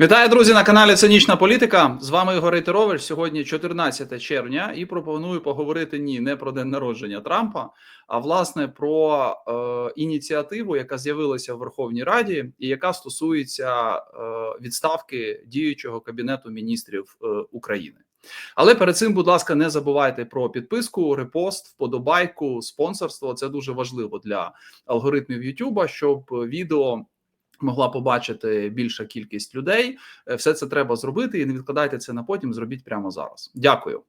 Вітаю, друзі, на каналі Цинічна Політика. З вами Ігор Рейтерович. Сьогодні 14 червня, і пропоную поговорити ні, не про день народження Трампа, а власне про е, ініціативу, яка з'явилася в Верховній Раді, і яка стосується е, відставки діючого кабінету міністрів е, України. Але перед цим, будь ласка, не забувайте про підписку, репост, вподобайку, спонсорство. Це дуже важливо для алгоритмів YouTube, щоб відео могла побачити більша кількість людей. Е, Все це треба зробити і не відкладайте це на потім. Зробіть прямо зараз. Дякую.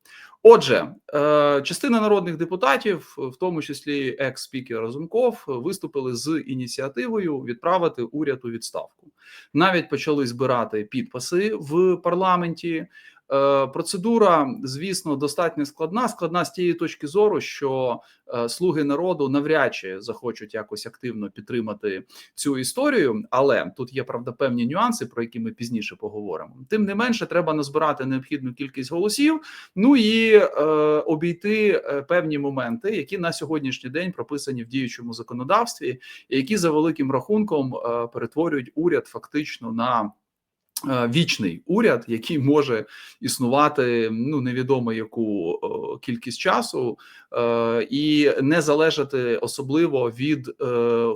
Отже, е, частина народних депутатів, в тому числі екс-спікер Разумков, виступили з ініціативою відправити уряд у відставку. Навіть почали збирати підписи в парламенті. Е, Процедура, звісно, достатньо складна. Складна з тієї точки зору, що е, слуги народу навряд чи захочуть якось активно підтримати цю історію. Але тут є правда певні нюанси, про які ми пізніше поговоримо. Тим не менше, треба назбирати необхідну кількість голосів. Ну і е, обійти е, певні моменти, які на сьогоднішній день прописані в діючому законодавстві, які за великим рахунком е, перетворюють уряд фактично на. Е, Вічний уряд, який може існувати ну невідомо яку е, кількість часу, е, і не залежати особливо від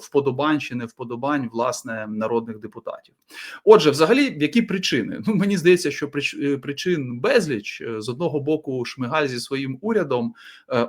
вподобань чи невподобань власне народних депутатів. Отже, взагалі, які причини? Ну мені здається, що прич- причин безліч з одного боку, Шмигаль зі своїм урядом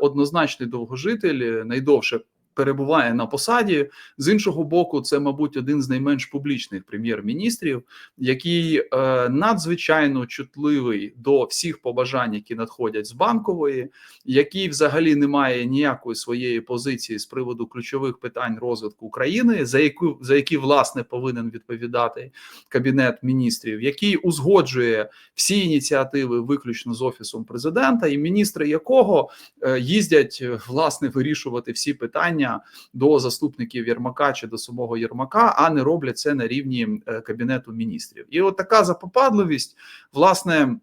однозначний довгожитель, найдовше. Перебуває на посаді. З іншого боку, це, мабуть, один з найменш публічних прем'єр-міністрів, який е, надзвичайно чутливий до всіх побажань, які надходять з банкової, який взагалі не має ніякої своєї позиції з приводу ключових питань розвитку країни, за яку за які власне повинен відповідати кабінет міністрів, який узгоджує всі ініціативи виключно з офісом президента, і міністри якого е, їздять е, власне вирішувати всі питання до заступників Єрмака чи до самого Єрмака, а не роблять це на рівні е, кабінету міністрів. І от така запопадливість, власне.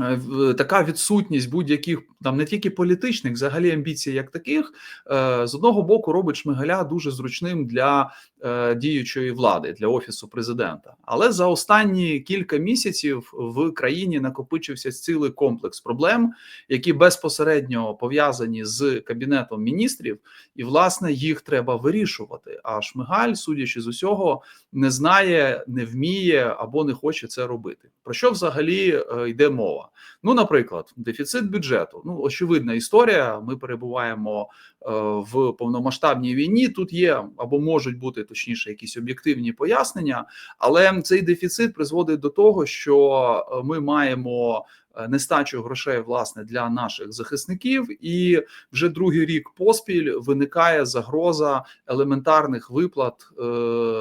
Е, в- Така відсутність будь-яких там не тільки політичних, взагалі амбіцій, як таких, е, з одного боку робить Шмигаля дуже зручним для е, діючої влади, для офісу президента. Але за останні кілька місяців в країні накопичився цілий комплекс проблем, які безпосередньо пов'язані з кабінетом міністрів, і власне їх треба вирішувати. А Шмигаль, судячи з усього, не знає, не вміє або не хоче це робити. Про що взагалі е, йде мова? Ну, наприклад, дефіцит бюджету. Ну, очевидна історія. Ми перебуваємо е, в повномасштабній війні. Тут є або можуть бути точніше якісь об'єктивні пояснення, але цей дефіцит призводить до того, що е, ми маємо. Е, Нестачу грошей власне для наших захисників, і вже другий рік поспіль виникає загроза елементарних виплат е,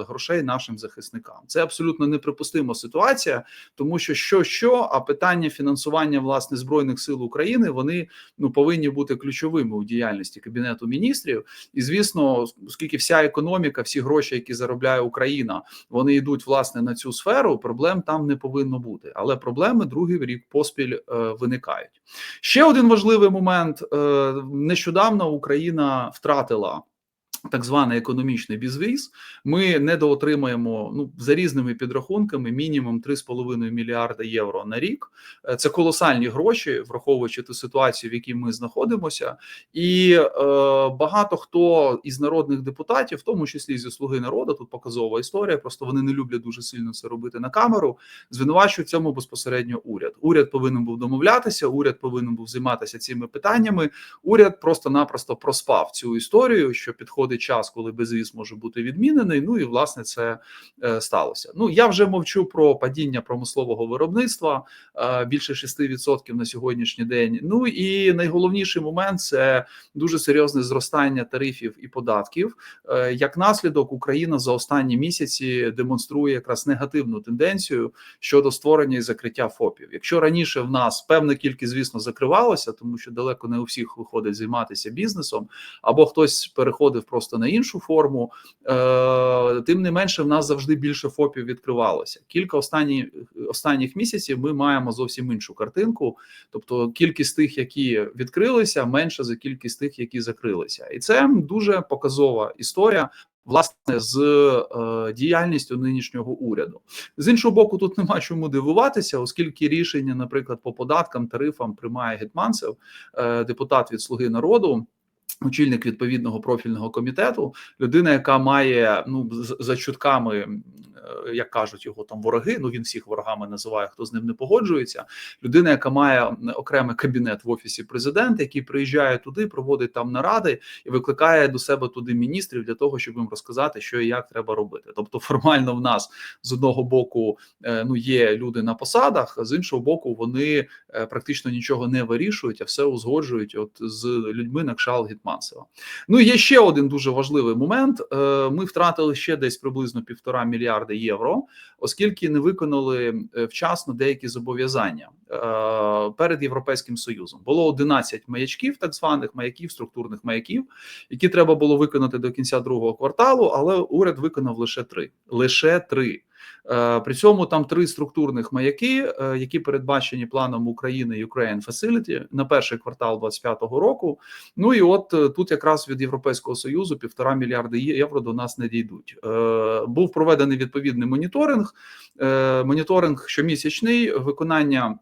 грошей нашим захисникам. Це абсолютно неприпустима ситуація, тому що що що, а питання фінансування власне збройних сил України вони ну повинні бути ключовими у діяльності кабінету міністрів. І звісно, оскільки вся економіка, всі гроші, які заробляє Україна, вони йдуть власне на цю сферу. Проблем там не повинно бути. Але проблеми другий рік поспіль е, виникають. Ще один важливий момент: Е, нещодавно Україна втратила. Так званий економічний безвіз. Ми недоотримаємо ну за різними підрахунками мінімум 3,5 мільярда євро на рік. Е, Це колосальні гроші, враховуючи ту ситуацію, в якій ми знаходимося, і е, багато хто із народних депутатів, в тому числі зі слуги народу, тут показова історія. Просто вони не люблять дуже сильно це робити на камеру. Звинувачують цьому безпосередньо уряд. Уряд повинен був домовлятися. Уряд повинен був займатися цими питаннями. Уряд просто-напросто проспав цю історію, що підходить час, коли безвіз може бути відмінений. Ну і власне це е, сталося. Ну я вже мовчу про падіння промислового виробництва е, більше 6% на сьогоднішній день. Ну і найголовніший момент це дуже серйозне зростання тарифів і податків. Е, Як наслідок, Україна за останні місяці демонструє якраз негативну тенденцію щодо створення і закриття ФОПів. Якщо раніше в нас певна кількість, звісно, закривалася, тому що далеко не у всіх виходить займатися бізнесом, або хтось переходив просто просто на іншу форму. Е, Тим не менше, в нас завжди більше ФОПів відкривалося. Кілька останніх останніх місяців ми маємо зовсім іншу картинку. Тобто, кількість тих, які відкрилися, менша за кількість тих, які закрилися, і це дуже показова історія. Власне, з е, діяльністю нинішнього уряду з іншого боку, тут нема чому дивуватися, оскільки рішення, наприклад, по податкам тарифам приймає Гетманцев, е, депутат від Слуги народу. Очільник відповідного профільного комітету, людина, яка має ну за чутками, е, як кажуть його там вороги. Ну він всіх ворогами називає, хто з ним не погоджується. Людина, яка має окремий кабінет в офісі президента, який приїжджає туди, проводить там наради і викликає до себе туди міністрів для того, щоб їм розказати, що і як треба робити. Тобто, формально в нас з одного боку е, ну є люди на посадах, а з іншого боку, вони е, практично нічого не вирішують, а все узгоджують. От з людьми на кшалт Гетманцева. Ну є ще один дуже важливий момент. Е, ми втратили ще десь приблизно півтора мільярда євро, оскільки не виконали вчасно деякі зобов'язання перед європейським союзом. Було 11 маячків, так званих маяків, структурних маяків, які треба було виконати до кінця другого кварталу, але уряд виконав лише три. Лише три. При цьому там три структурних маяки, які передбачені планом України Ukraine Facility на перший квартал 2025 року. Ну і от тут якраз від Європейського союзу півтора мільярди євро до нас не дійдуть. Був проведений відповідний моніторинг. Моніторинг щомісячний виконання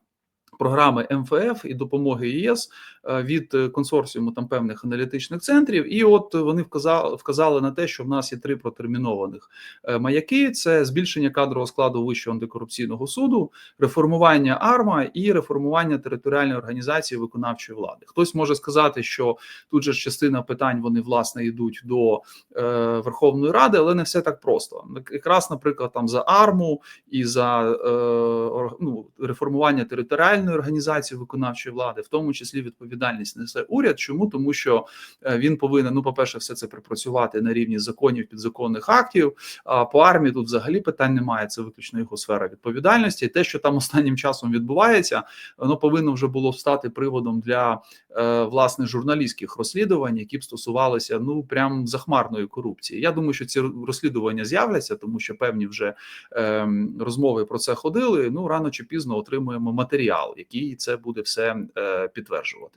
програми МФФ і допомоги ЄС е, від консорціуму там певних аналітичних центрів, і от вони вказали вказали на те, що в нас є три протермінованих е, маяки: це збільшення кадрового складу вищого антикорупційного суду, реформування АРМА і реформування територіальної організації виконавчої влади. Хтось може сказати, що тут же частина питань вони власне йдуть до е, Верховної Ради, але не все так просто. Якраз, наприклад, там за арму і за е, ну, реформування територіальної організації виконавчої влади, в тому числі відповідальність несе уряд. Чому тому, що е, він повинен ну, по перше, все це припрацювати на рівні законів підзаконних актів. А по армії тут взагалі питань немає. Це виключно його сфера відповідальності. І те, що там останнім часом відбувається, воно повинно вже було стати приводом для е, власне журналістських розслідувань, які б стосувалися ну прям захмарної корупції. Я думаю, що ці розслідування з'являться, тому що певні вже е, розмови про це ходили. Ну рано чи пізно отримуємо матеріал який це буде все е,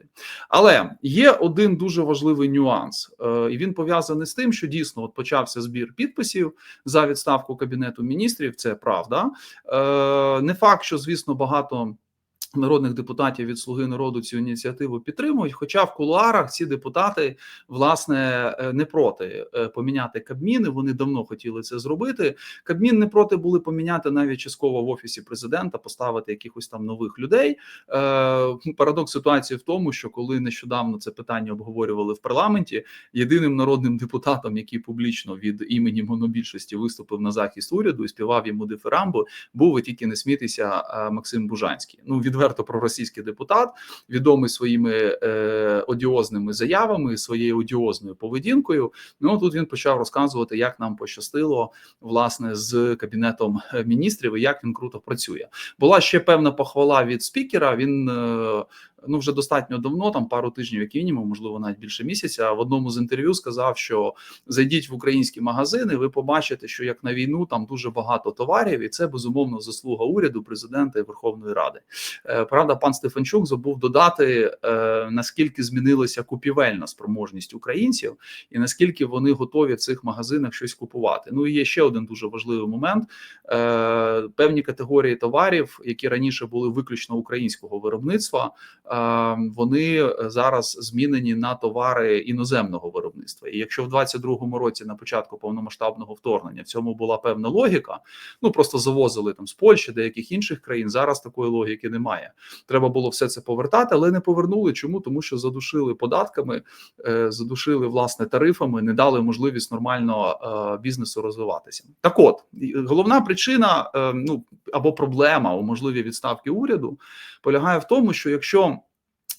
підтверджувати. Але є один дуже важливий нюанс, е, і він пов'язаний з тим, що дійсно от почався збір підписів за відставку кабінету міністрів. Це правда, е, не факт, що звісно багато. Народних депутатів від слуги народу цю ініціативу підтримують. Хоча в кулуарах ці депутати власне е, не проти е, поміняти Кабміни. Вони давно хотіли це зробити. Кабмін не проти були поміняти навіть частково в офісі президента, поставити якихось там нових людей. Е, парадокс ситуації в тому, що коли нещодавно це питання обговорювали в парламенті, єдиним народним депутатом, який публічно від імені монобільшості виступив на захист уряду і співав йому дифирамбу, був ви тільки не смітися Максим Бужанський. Ну від відверто проросійський депутат, відомий своїми е, одіозними заявами, своєю одіозною поведінкою. Ну тут він почав розказувати, як нам пощастило власне з кабінетом міністрів і як він круто працює. Була ще певна похвала від спікера. Він е, ну вже достатньо давно, там пару тижнів, як мінімум, можливо, навіть більше місяця. В одному з інтерв'ю сказав, що зайдіть в українські магазини, ви побачите, що як на війну там дуже багато товарів, і це безумовно заслуга уряду, президента і Верховної Ради. Е, правда, пан Стефанчук забув додати е, наскільки змінилася купівельна спроможність українців, і наскільки вони готові в цих магазинах щось купувати. Ну і є ще один дуже важливий момент: е, певні категорії товарів, які раніше були виключно українського виробництва вони зараз змінені на товари іноземного виробництва. І якщо в 22-му році на початку повномасштабного вторгнення в цьому була певна логіка, ну просто завозили там з Польщі, деяких інших країн. Зараз такої логіки немає. Треба було все це повертати, але не повернули. Чому тому, що задушили податками, е, задушили власне тарифами, не дали можливість нормально е, бізнесу розвиватися. Так, от головна причина, е, ну або проблема у можливій відставки уряду полягає в тому, що якщо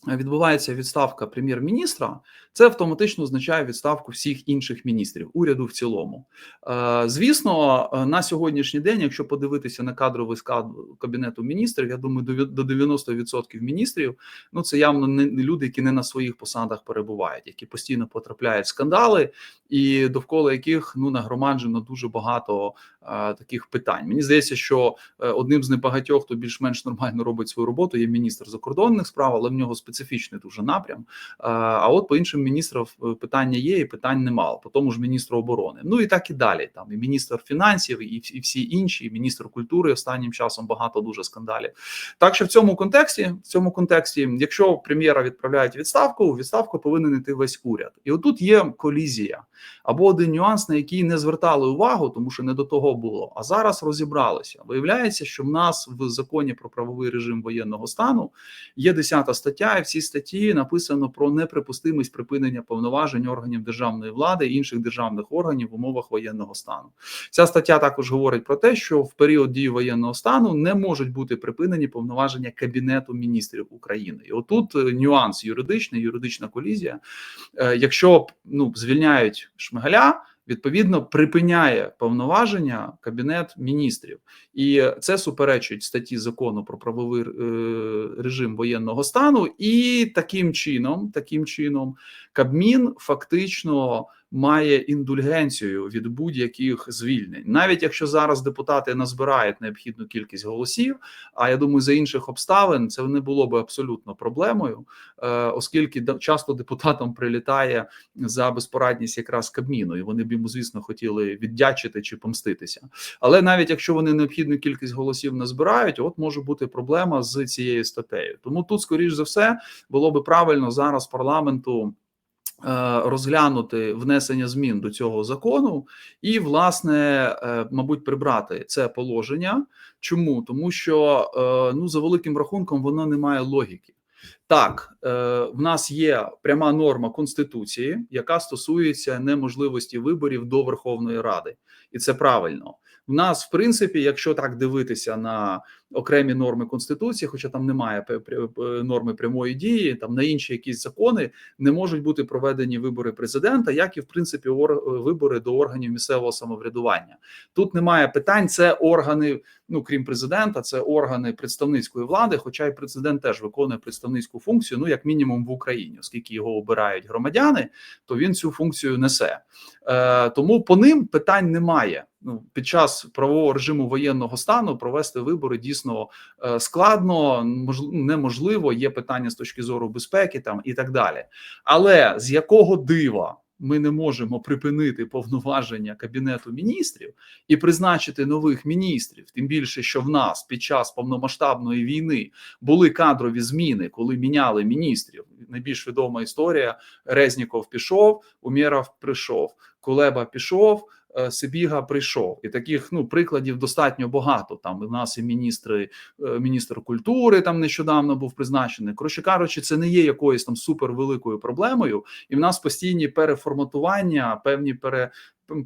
відбувається відставка прем'єр-міністра, це автоматично означає відставку всіх інших міністрів уряду в цілому. Е, Звісно, е, на сьогоднішній день, якщо подивитися на кадровий склад кабінету міністрів, я думаю, до від- до 90% міністрів ну це явно не люди, які не на своїх посадах перебувають, які постійно потрапляють в скандали, і довкола яких ну нагромаджено дуже багато е, таких питань. Мені здається, що одним з небагатьох, хто більш-менш нормально робить свою роботу, є міністр закордонних справ, але в нього специфічний дуже напрям. Е, А от по іншим міністрам е, питання є, і питань немало. По тому ж міністру оборони. Ну і так і далі. Там і міністр фінансів, і, всі- інші, і міністр культури останнім часом багато дуже скандалів. Так що в цьому контексті, в цьому контексті, якщо прем'єра відправляють відставку, у відставку повинен йти весь уряд. І отут є колізія або один нюанс, на який не звертали увагу, тому що не до того було. А зараз розібралися. Виявляється, що в нас в законі про правовий режим воєнного стану є 10 стаття, в статті написано про неприпустимість припинення повноважень органів державної влади і інших державних органів в умовах воєнного стану. Ця стаття також говорить про те, що в період дії воєнного стану не можуть бути припинені повноваження Кабінету міністрів України. І отут е, нюанс юридичний, юридична колізія. Е, Якщо ну звільняють Шмигаля. Відповідно, припиняє повноваження кабінет міністрів, і це суперечить статті закону про правовий е, режим воєнного стану. І таким чином, таким чином, Кабмін фактично має індульгенцію від будь-яких звільнень, навіть якщо зараз депутати назбирають необхідну кількість голосів. А я думаю, за інших обставин це не було би абсолютно проблемою, е, оскільки часто депутатам прилітає за безпорадність якраз Кабміну, і вони б йому, звісно, хотіли віддячити чи помститися. Але навіть якщо вони необхідну кількість голосів назбирають, от може бути проблема з цією статтею. Тому тут, скоріш за все, було би правильно зараз парламенту. Е, Розглянути внесення змін до цього закону, і, власне, е, мабуть, прибрати це положення. Чому? Тому що е, ну за великим рахунком воно не має логіки. Так, в нас є пряма норма конституції, яка стосується неможливості виборів до Верховної Ради, і це правильно. В нас, в принципі, якщо так дивитися на окремі норми конституції, хоча там немає пе- норми прямої дії, там на інші якісь закони не можуть бути проведені вибори президента, як і в принципі ор- вибори до органів місцевого самоврядування. Тут немає питань. Це органи, ну крім президента, це органи представницької влади. Хоча й президент теж виконує представницьку функцію, ну як мінімум в Україні, оскільки його обирають громадяни, то він цю функцію несе. Е, тому по ним питань немає. Ну під час правового режиму воєнного стану провести вибори дійсно е, складно, неможливо. Є питання з точки зору безпеки там і так далі. Але з якого дива ми не можемо припинити повноваження кабінету міністрів і призначити нових міністрів, тим більше, що в нас під час повномасштабної війни були кадрові зміни, коли міняли міністрів. Найбільш відома історія: Резніков пішов, Умєров прийшов, Кулеба пішов. Е, Сибіга прийшов, і таких ну прикладів достатньо багато. Там у нас і міністри, е, міністр культури там нещодавно був призначений. Коротше кажучи, це не є якоюсь там супервеликою проблемою, і в нас постійні переформатування, певні пере.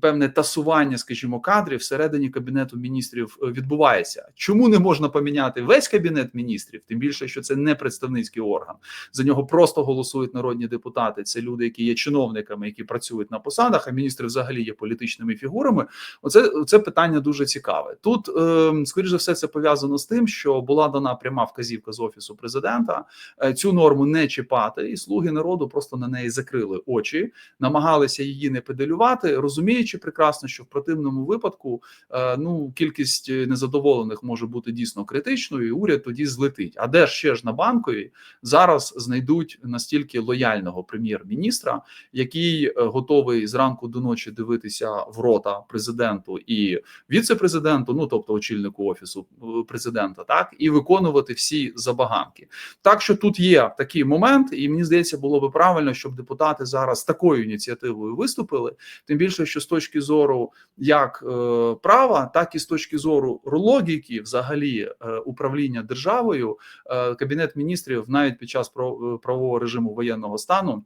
Певне тасування, скажімо, кадрів всередині кабінету міністрів е, відбувається. Чому не можна поміняти весь кабінет міністрів? Тим більше, що це не представницький орган. За нього просто голосують народні депутати. Це люди, які є чиновниками, які працюють на посадах. А міністри взагалі є політичними фігурами. Оце це питання дуже цікаве. Тут, е, скоріш за все, це пов'язано з тим, що була дана пряма вказівка з офісу президента е, цю норму не чіпати, і слуги народу просто на неї закрили очі, намагалися її не педалювати, розуміючи прекрасно, що в противному випадку е, ну кількість незадоволених може бути дійсно критичною, і уряд тоді злетить. А де ж ще ж на банковій зараз знайдуть настільки лояльного прем'єр-міністра, який е, готовий зранку до ночі дивитися в рота президенту і віце-президенту, ну тобто очільнику офісу е, президента, так і виконувати всі забаганки. Так що тут є такий момент, і мені здається, було би правильно, щоб депутати зараз такою ініціативою виступили. Тим більше, що з точки зору як е, права, так і з точки зору логіки, взагалі е, управління державою, е, кабінет міністрів навіть під час прав- правового режиму воєнного стану.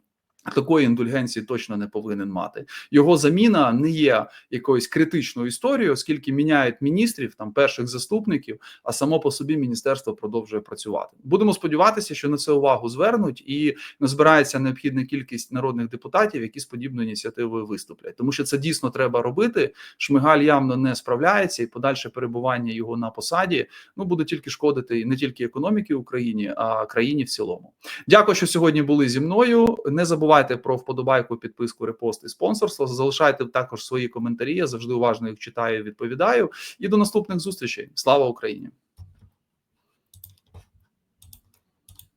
Такої індульгенції точно не повинен мати. Його заміна не є якоюсь критичною історією, оскільки міняють міністрів, там перших заступників, а само по собі міністерство продовжує працювати. Будемо сподіватися, що на це увагу звернуть і назбирається необхідна кількість народних депутатів, які з подібною ініціативою виступлять, тому що це дійсно треба робити. Шмигаль явно не справляється, і подальше перебування його на посаді ну буде тільки шкодити не тільки економіки Україні, а країні в цілому. Дякую, що сьогодні були зі мною. Не забувайте про вподобайку, підписку, репост і спонсорство. Залишайте також свої коментарі. Я завжди уважно їх читаю, відповідаю. І до наступних зустрічей. Слава Україні!